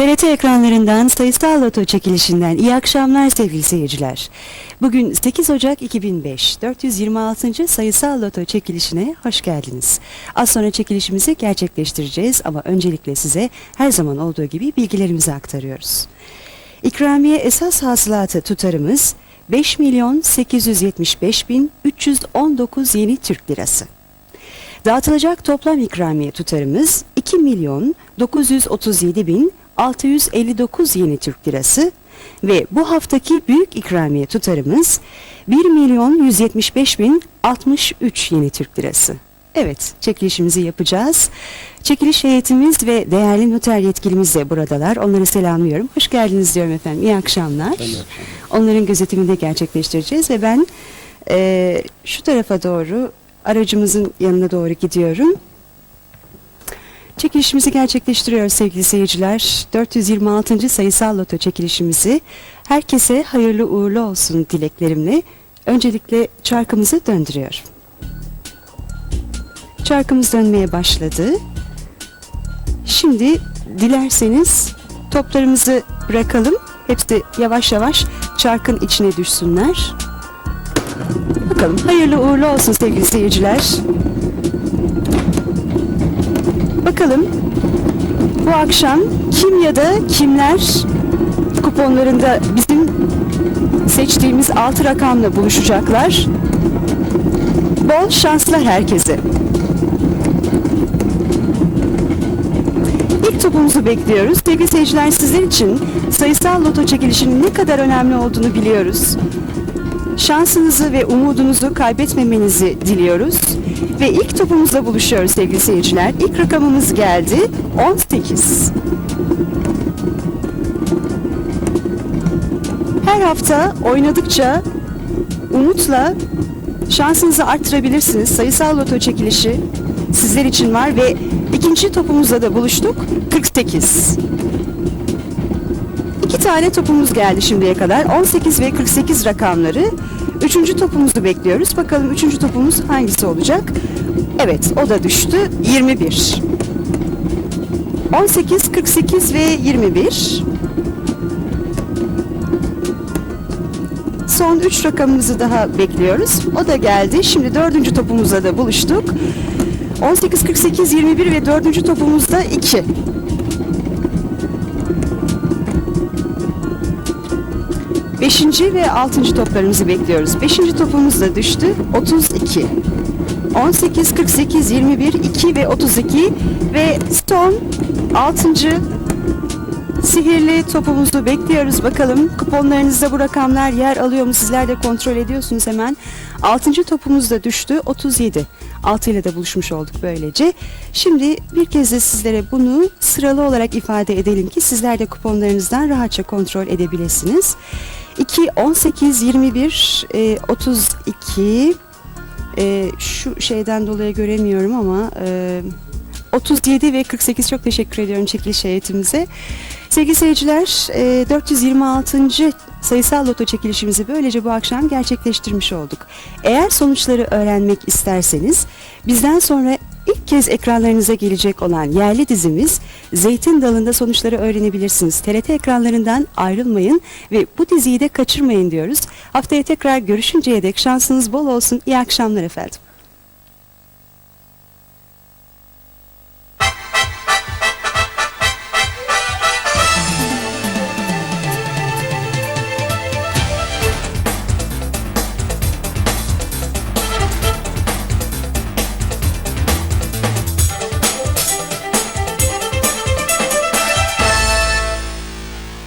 TRT ekranlarından sayısal loto çekilişinden iyi akşamlar sevgili seyirciler. Bugün 8 Ocak 2005 426. sayısal loto çekilişine hoş geldiniz. Az sonra çekilişimizi gerçekleştireceğiz ama öncelikle size her zaman olduğu gibi bilgilerimizi aktarıyoruz. İkramiye esas hasılatı tutarımız 5 milyon 875 bin 319 yeni Türk lirası. Dağıtılacak toplam ikramiye tutarımız 2 milyon 937 bin 659 yeni Türk lirası ve bu haftaki büyük ikramiye tutarımız 1 milyon 175 bin 63 yeni Türk lirası. Evet, çekilişimizi yapacağız. Çekiliş heyetimiz ve değerli noter yetkilimiz de buradalar. Onları selamlıyorum. Hoş geldiniz diyorum efendim. İyi akşamlar. Onların gözetiminde gerçekleştireceğiz ve ben eee, şu tarafa doğru aracımızın yanına doğru gidiyorum. Çekilişimizi gerçekleştiriyoruz sevgili seyirciler. 426. sayısal loto çekilişimizi herkese hayırlı uğurlu olsun dileklerimle öncelikle çarkımızı döndürüyorum. Çarkımız dönmeye başladı. Şimdi dilerseniz toplarımızı bırakalım. Hepsi yavaş yavaş çarkın içine düşsünler. Bakalım hayırlı uğurlu olsun sevgili seyirciler. Bakalım bu akşam kim ya da kimler kuponlarında bizim seçtiğimiz altı rakamla buluşacaklar. Bol şanslar herkese. İlk topumuzu bekliyoruz. Sevgili seyirciler sizler için sayısal loto çekilişinin ne kadar önemli olduğunu biliyoruz. Şansınızı ve umudunuzu kaybetmemenizi diliyoruz. Ve ilk topumuzla buluşuyoruz sevgili seyirciler. İlk rakamımız geldi. 18. Her hafta oynadıkça umutla şansınızı arttırabilirsiniz. Sayısal loto çekilişi sizler için var ve ikinci topumuzla da buluştuk. 48. İki tane topumuz geldi şimdiye kadar. 18 ve 48 rakamları. Üçüncü topumuzu bekliyoruz. Bakalım üçüncü topumuz hangisi olacak? Evet o da düştü. 21. 18, 48 ve 21. Son 3 rakamımızı daha bekliyoruz. O da geldi. Şimdi dördüncü topumuzla da buluştuk. 18, 48, 21 ve dördüncü topumuzda 2. Beşinci ve altıncı toplarımızı bekliyoruz. Beşinci topumuz da düştü. 32. 18, 48, 21, 2 ve 32 ve son altıncı sihirli topumuzu bekliyoruz. Bakalım kuponlarınızda bu rakamlar yer alıyor mu? Sizler de kontrol ediyorsunuz hemen. Altıncı topumuz da düştü. 37. 6 ile de buluşmuş olduk böylece. Şimdi bir kez de sizlere bunu sıralı olarak ifade edelim ki sizler de kuponlarınızdan rahatça kontrol edebilirsiniz. 2, 18, 21, e, 32, e, şu şeyden dolayı göremiyorum ama e, 37 ve 48 çok teşekkür ediyorum çekiliş heyetimize. Sevgili seyirciler e, 426. sayısal loto çekilişimizi böylece bu akşam gerçekleştirmiş olduk. Eğer sonuçları öğrenmek isterseniz bizden sonra kez ekranlarınıza gelecek olan yerli dizimiz Zeytin Dalı'nda sonuçları öğrenebilirsiniz. TRT ekranlarından ayrılmayın ve bu diziyi de kaçırmayın diyoruz. Haftaya tekrar görüşünceye dek şansınız bol olsun. İyi akşamlar efendim.